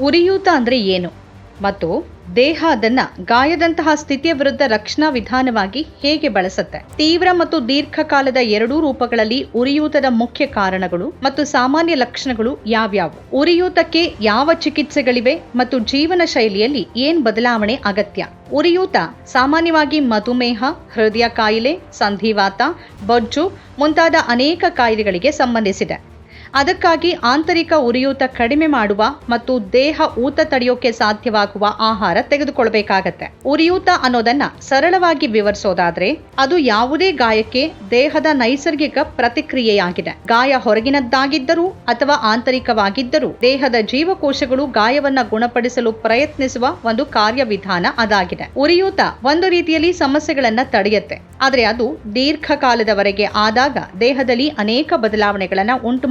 ಉರಿಯೂತ ಅಂದರೆ ಏನು? ಮತ್ತು ದೇಹ ಅದನ್ನು ಗಾಯದಂತಹ ಸ್ಥಿತಿಯ ವಿರುದ್ಧ ರಕ್ಷಣಾ ವಿಧಾನವಾಗಿ ಹೇಗೆ ಬಳಸುತ್ತೆ? ತೀವ್ರ ಮತ್ತು ದೀರ್ಘಕಾಲದ ಎರಡೂ ರೂಪಗಳಲ್ಲಿ ಉರಿಯೂತದ ಮುಖ್ಯ ಕಾರಣಗಳು ಮತ್ತು ಸಾಮಾನ್ಯ ಲಕ್ಷಣಗಳು ಯಾವ್ಯಾವು? ಉರಿಯೂತಕ್ಕೆ ಯಾವ ಚಿಕಿತ್ಸೆಗಳಿವೆ ಮತ್ತು ಜೀವನ ಶೈಲಿಯಲ್ಲಿ ಏನ್ ಬದಲಾವಣೆ ಅಗತ್ಯ? ಉರಿಯೂತ ಸಾಮಾನ್ಯವಾಗಿ ಮಧುಮೇಹ, ಹೃದಯ ಕಾಯಿಲೆ, ಸಂಧಿವಾತ, ಬೊಜ್ಜು ಮುಂತಾದ ಅನೇಕ ಕಾಯಿಲೆಗಳಿಗೆ ಸಂಬಂಧಿಸಿದೆ. ಅದಕ್ಕಾಗಿ ಆಂತರಿಕ ಉರಿಯೂತ ಕಡಿಮೆ ಮಾಡುವ ಮತ್ತು ದೇಹ ಊತ ತಡೆಯೋಕೆ ಸಾಧ್ಯವಾಗುವ ಆಹಾರ ತೆಗೆದುಕೊಳ್ಬೇಕಾಗತ್ತೆ. ಉರಿಯೂತ ಅನ್ನೋದನ್ನ ಸರಳವಾಗಿ ವಿವರಿಸೋದಾದ್ರೆ, ಅದು ಯಾವುದೇ ಗಾಯಕ್ಕೆ ದೇಹದ ನೈಸರ್ಗಿಕ ಪ್ರತಿಕ್ರಿಯೆಯಾಗಿದೆ. ಗಾಯ ಹೊರಗಿನದ್ದಾಗಿದ್ದರೂ ಅಥವಾ ಆಂತರಿಕವಾಗಿದ್ದರೂ ದೇಹದ ಜೀವಕೋಶಗಳು ಗಾಯವನ್ನ ಗುಣಪಡಿಸಲು ಪ್ರಯತ್ನಿಸುವ ಒಂದು ಕಾರ್ಯವಿಧಾನ ಅದಾಗಿದೆ. ಉರಿಯೂತ ಒಂದು ರೀತಿಯಲ್ಲಿ ಸಮಸ್ಯೆಗಳನ್ನ ತಡೆಯುತ್ತೆ. ಆದರೆ ಅದು ದೀರ್ಘಕಾಲದವರೆಗೆ ಆದಾಗ ದೇಹದಲ್ಲಿ ಅನೇಕ ಬದಲಾವಣೆಗಳನ್ನ ಉಂಟು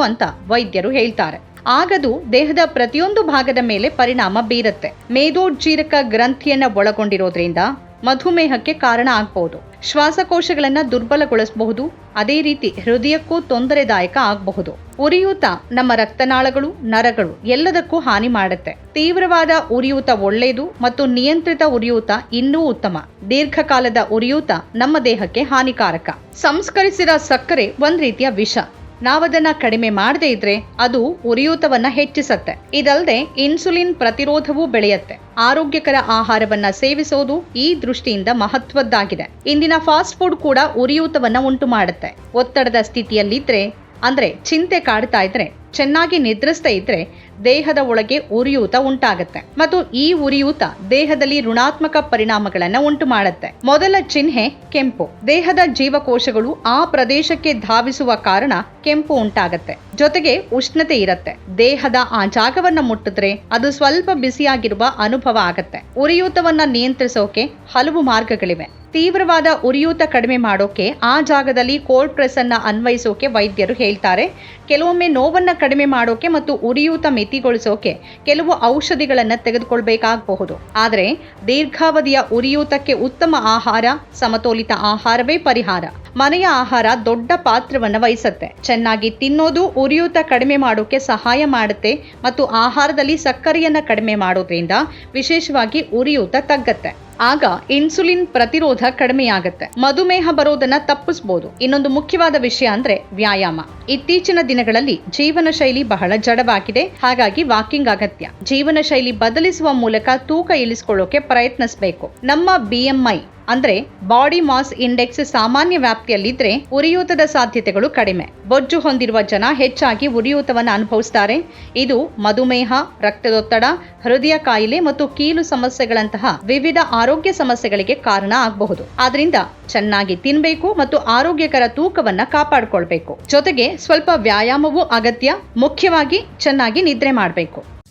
ಅಂತ ವೈದ್ಯರು ಹೇಳ್ತಾರೆ. ಆಗದು ದೇಹದ ಪ್ರತಿಯೊಂದು ಭಾಗದ ಮೇಲೆ ಪರಿಣಾಮ ಬೀರುತ್ತೆ. ಮೇದೋಜ್ಜೀರಕ ಗ್ರಂಥಿಯನ್ನ ಒಳಗೊಂಡಿರೋದ್ರಿಂದ ಮಧುಮೇಹಕ್ಕೆ ಕಾರಣ ಆಗಬಹುದು ಶ್ವಾಸಕೋಶಗಳನ್ನ ದುರ್ಬಲಗೊಳಿಸಬಹುದು. ಅದೇ ರೀತಿ ಹೃದಯಕ್ಕೂ ತೊಂದರೆದಾಯಕ ಆಗಬಹುದು. ಉರಿಯೂತ ನಮ್ಮ ರಕ್ತನಾಳಗಳು, ನರಗಳು ಎಲ್ಲದಕ್ಕೂ ಹಾನಿ ಮಾಡುತ್ತೆ. ತೀವ್ರವಾದ ಉರಿಯೂತ ಒಳ್ಳೆಯದು ಮತ್ತು ನಿಯಂತ್ರಿತ ಉರಿಯೂತ ಇನ್ನೂ ಉತ್ತಮ. ದೀರ್ಘಕಾಲದ ಉರಿಯೂತ ನಮ್ಮ ದೇಹಕ್ಕೆ ಹಾನಿಕಾರಕ. ಸಂಸ್ಕರಿಸಿದ ಸಕ್ಕರೆ ಒಂದ್ ರೀತಿಯ ವಿಷ. ನಾವದನ್ನ ಕಡಿಮೆ ಮಾಡದೇ ಇದ್ರೆ ಅದು ಉರಿಯೂತವನ್ನ ಹೆಚ್ಚಿಸತ್ತೆ. ಇದಲ್ಲದೆ ಇನ್ಸುಲಿನ್ ಪ್ರತಿರೋಧವೂ ಬೆಳೆಯುತ್ತೆ. ಆರೋಗ್ಯಕರ ಆಹಾರವನ್ನ ಸೇವಿಸೋದು ಈ ದೃಷ್ಟಿಯಿಂದ ಮಹತ್ವದ್ದಾಗಿದೆ. ಇಂದಿನ ಫಾಸ್ಟ್ ಫುಡ್ ಕೂಡ ಉರಿಯೂತವನ್ನ ಉಂಟು ಮಾಡುತ್ತೆ ಒತ್ತಡದ ಸ್ಥಿತಿಯಲ್ಲಿದ್ರೆ, ಅಂದ್ರೆ ಚಿಂತೆ ಕಾಡ್ತಾ ಇದ್ರೆ ಚೆನ್ನಾಗಿ ನಿದ್ರಿಸ್ತಾ ಇದ್ರೆ ದೇಹದ ಒಳಗೆ ಉರಿಯೂತ ಉಂಟಾಗತ್ತೆ. ಮತ್ತು ಈ ಉರಿಯೂತ ದೇಹದಲ್ಲಿ ಋಣಾತ್ಮಕ ಪರಿಣಾಮಗಳನ್ನು ಉಂಟು ಮಾಡುತ್ತೆ ಮೊದಲ ಚಿಹ್ನೆ ಕೆಂಪು. ದೇಹದ ಜೀವಕೋಶಗಳು ಆ ಪ್ರದೇಶಕ್ಕೆ ಧಾವಿಸುವ ಕಾರಣ ಕೆಂಪು ಉಂಟಾಗತ್ತೆ. ಜೊತೆಗೆ ಉಷ್ಣತೆ ಇರತ್ತೆ. ದೇಹದ ಆ ಜಾಗವನ್ನ ಮುಟ್ಟಿದ್ರೆ ಅದು ಸ್ವಲ್ಪ ಬಿಸಿಯಾಗಿರುವ ಅನುಭವ ಆಗತ್ತೆ. ಉರಿಯೂತವನ್ನ ನಿಯಂತ್ರಿಸೋಕೆ ಹಲವು ಮಾರ್ಗಗಳಿವೆ. ತೀವ್ರವಾದ ಉರಿಯೂತ ಕಡಿಮೆ ಮಾಡೋಕೆ ಆ ಜಾಗದಲ್ಲಿ ಕೋಲ್ಡ್ ಪ್ರೆಸ್ ಅನ್ನ ಅನ್ವಯಿಸೋಕೆ ವೈದ್ಯರು ಹೇಳ್ತಾರೆ. ಕೆಲವೊಮ್ಮೆ ನೋವನ್ನ ಕಡಿಮೆ ಮಾಡೋಕೆ ಮತ್ತು ಉರಿಯೂತ ಮಿತಿಗೊಳಿಸೋಕೆ ಕೆಲವು ಔಷಧಿಗಳನ್ನು ತೆಗೆದುಕೊಳ್ಬೇಕಾಗಬಹುದು. ಆದರೆ ದೀರ್ಘಾವಧಿಯ ಉರಿಯೂತಕ್ಕೆ ಉತ್ತಮ ಆಹಾರ, ಸಮತೋಲಿತ ಆಹಾರವೇ ಪರಿಹಾರ. ಮನೆಯ ಆಹಾರ ದೊಡ್ಡ ಪಾತ್ರವನ್ನು ವಹಿಸುತ್ತೆ. ಚೆನ್ನಾಗಿ ತಿನ್ನೋದು, ಉರಿಯೂತ ಕಡಿಮೆ ಮಾಡೋಕೆ ಸಹಾಯ ಮಾಡುತ್ತೆ ಮತ್ತು ಆಹಾರದಲ್ಲಿ ಸಕ್ಕರೆಯನ್ನು ಕಡಿಮೆ ಮಾಡೋದ್ರಿಂದ ವಿಶೇಷವಾಗಿ ಉರಿಯೂತ ತಗ್ಗತ್ತೆ. ಆಗ ಇನ್ಸುಲಿನ್ ಪ್ರತಿರೋಧ ಕಡಿಮೆಯಾಗುತ್ತೆ. ಮಧುಮೇಹ ಬರೋದನ್ನ ತಪ್ಪಿಸಬಹುದು ಇನ್ನೊಂದು ಮುಖ್ಯವಾದ ವಿಷಯ ಅಂದ್ರೆ ವ್ಯಾಯಾಮ. ಇತ್ತೀಚಿನ ದಿನಗಳಲ್ಲಿ ಜೀವನ ಶೈಲಿ ಬಹಳ ಜಡವಾಗಿದೆ. ಹಾಗಾಗಿ ವಾಕಿಂಗ್ ಅಗತ್ಯ. ಜೀವನ ಶೈಲಿ ಬದಲಿಸುವ ಮೂಲಕ ತೂಕ ಇಳಿಸಿಕೊಳ್ಳೋಕೆ ಪ್ರಯತ್ನಿಸಬೇಕು. ನಮ್ಮ ಬಿಎಂಐ ಅಂದ್ರೆ ಬಾಡಿ ಮಾಸ್ ಇಂಡೆಕ್ಸ್ ಸಾಮಾನ್ಯ ವ್ಯಾಪ್ತಿಯಲ್ಲಿದ್ದರೆ ಉರಿಯೂತದ ಸಾಧ್ಯತೆಗಳು ಕಡಿಮೆ. ಬೊಜ್ಜು ಹೊಂದಿರುವ ಜನ ಹೆಚ್ಚಾಗಿ ಉರಿಯೂತವನ್ನು ಅನುಭವಿಸ್ತಾರೆ. ಇದು ಮಧುಮೇಹ, ರಕ್ತದೊತ್ತಡ, ಹೃದಯ ಕಾಯಿಲೆ ಮತ್ತು ಕೀಲು ಸಮಸ್ಯೆಗಳಂತಹ ವಿವಿಧ ಆರೋಗ್ಯ ಸಮಸ್ಯೆಗಳಿಗೆ ಕಾರಣ ಆಗಬಹುದು. ಆದ್ರಿಂದ ಚೆನ್ನಾಗಿ ತಿನ್ನಬೇಕು ಮತ್ತು ಆರೋಗ್ಯಕರ ತೂಕವನ್ನ ಕಾಪಾಡಿಕೊಳ್ಬೇಕು. ಜೊತೆಗೆ ಸ್ವಲ್ಪ ವ್ಯಾಯಾಮವೂ ಅಗತ್ಯ. ಮುಖ್ಯವಾಗಿ ಚೆನ್ನಾಗಿ ನಿದ್ರೆ ಮಾಡಬೇಕು.